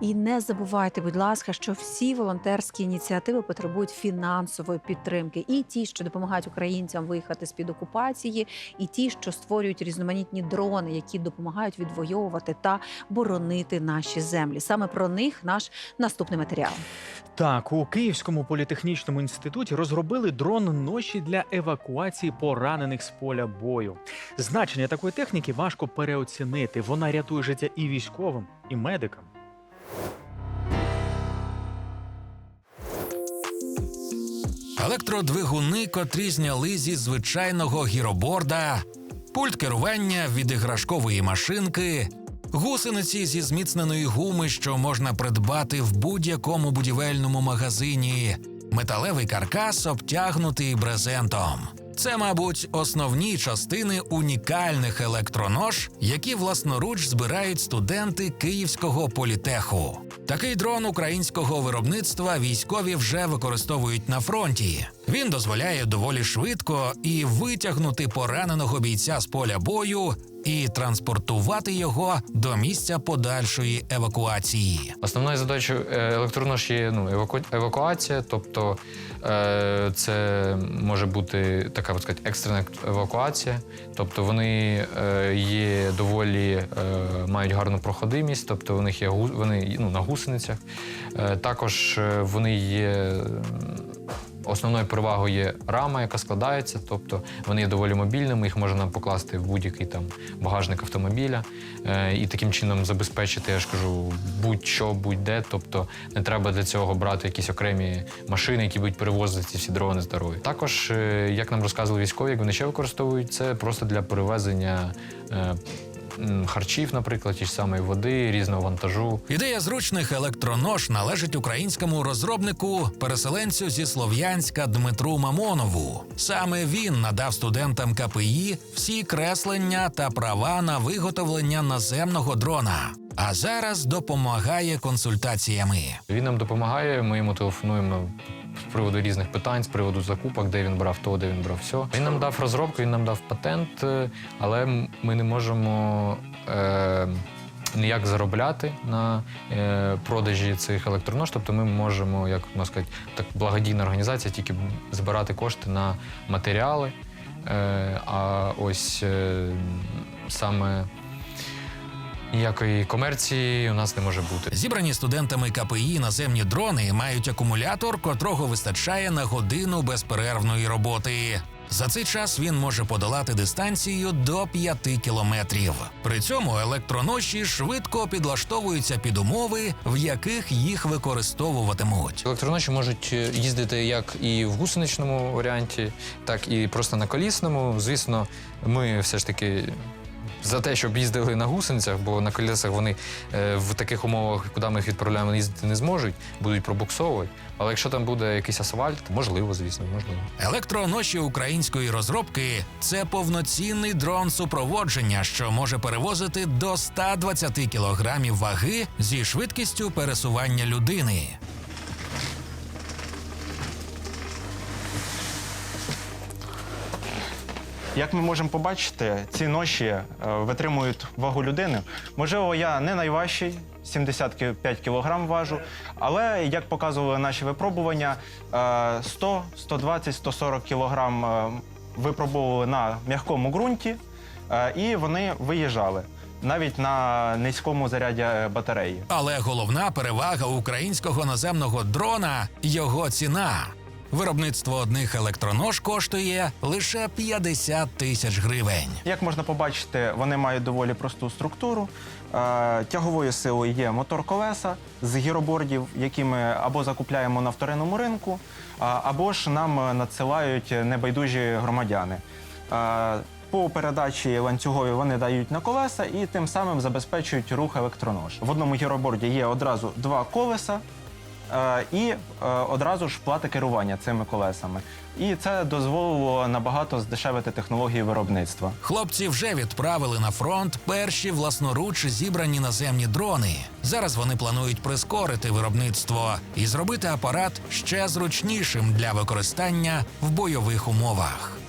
І не забувайте, будь ласка, що всі волонтерські ініціативи потребують фінансової підтримки, і ті, що допомагають українцям виїхати з під окупації, і ті, що створюють різноманітні дрони, які допомагають відвоювати та боронити наші землі. Саме про них наш наступний матеріал. Так, у Київському політехнічному інституті розробили дрон ноші для евакуації поранених з поля бою. Значення такої техніки важко переоцінити. Вона рятує життя і військовим, і медикам. Електродвигуни, котрі зняли зі звичайного гіроборда, пульт керування від іграшкової машинки, гусениці зі зміцненої гуми, що можна придбати в будь-якому будівельному магазині, металевий каркас, обтягнутий брезентом. Це, мабуть, основні частини унікальних електронож, які власноруч збирають студенти Київського політеху. Такий дрон українського виробництва військові вже використовують на фронті. Він дозволяє доволі швидко і витягнути пораненого бійця з поля бою і транспортувати його до місця подальшої евакуації. Основною задачею е, електронож є ну, еваку... евакуація, тобто е, це може бути така от сказати, екстрена евакуація. Тобто вони е, є доволі е, мають гарну проходимість, тобто у них є вони ну, на гусеницях. Е, також е, вони є. Основною перевагою є рама, яка складається, тобто вони є доволі мобільними, їх можна покласти в будь-який там багажник автомобіля е, і таким чином забезпечити, я ж кажу, будь-що, будь-де. Тобто не треба для цього брати якісь окремі машини, які будуть перевозити ці всі дрони з. Також, е, як нам розказували військові, як вони ще використовують це просто для перевезення. Харчів, наприклад, ті ж самої води, різного вантажу. Ідея зручних електронож належить українському розробнику, переселенцю зі Слов'янська Дмитру Мамонову. Саме він надав студентам КПІ всі креслення та права на виготовлення наземного дрона. А зараз допомагає консультаціями. Він нам допомагає, ми йому телефонуємо приводу різних питань, з приводу закупок, де він брав то, де він брав все. Він нам дав розробку, він нам дав патент, е, але ми не можемо. Е- Ніяк заробляти на е, продажі цих електронож, тобто ми можемо, як можна сказати, так благодійна організація, тільки збирати кошти на матеріали. Е, а ось е, саме ніякої комерції у нас не може бути. Зібрані студентами КПІ наземні дрони мають акумулятор, котрого вистачає на годину безперервної роботи. За цей час він може подолати дистанцію до 5 кілометрів. При цьому електроноші швидко підлаштовуються під умови, в яких їх використовуватимуть. Електроноші можуть е, їздити як і в гусеничному варіанті, так і просто на колісному. Звісно, ми все ж таки. За те, щоб їздили на гусеницях, бо на колесах вони е, в таких умовах, куди ми їх відправляємо, їздити не зможуть, будуть пробуксовувати. Але якщо там буде якийсь асфальт, можливо, звісно, можливо. Електроноші української розробки це повноцінний дрон супроводження, що може перевозити до 120 кілограмів ваги зі швидкістю пересування людини. Як ми можемо побачити, ці ноші е, витримують вагу людини. Можливо, я не найважчий, 75 кг важу, але як показували наші випробування, е, 100, 120, 140 кг випробовували на м'якому ґрунті, е, і вони виїжджали навіть на низькому заряді е, батареї. Але головна перевага українського наземного дрона його ціна. Виробництво одних електронож коштує лише 50 тисяч гривень. Як можна побачити, вони мають доволі просту структуру. Е, Тяговою силою є мотор колеса з гіробордів, які ми або закупляємо на вторинному ринку, або ж нам надсилають небайдужі громадяни. Е, По передачі ланцюгові вони дають на колеса і тим самим забезпечують рух електронож. В одному гіроборді є одразу два колеса. Е, І е, одразу ж плата керування цими колесами. І це дозволило набагато здешевити технології виробництва. Хлопці вже відправили на фронт перші власноруч зібрані наземні дрони. Зараз вони планують прискорити виробництво і зробити апарат ще зручнішим для використання в бойових умовах.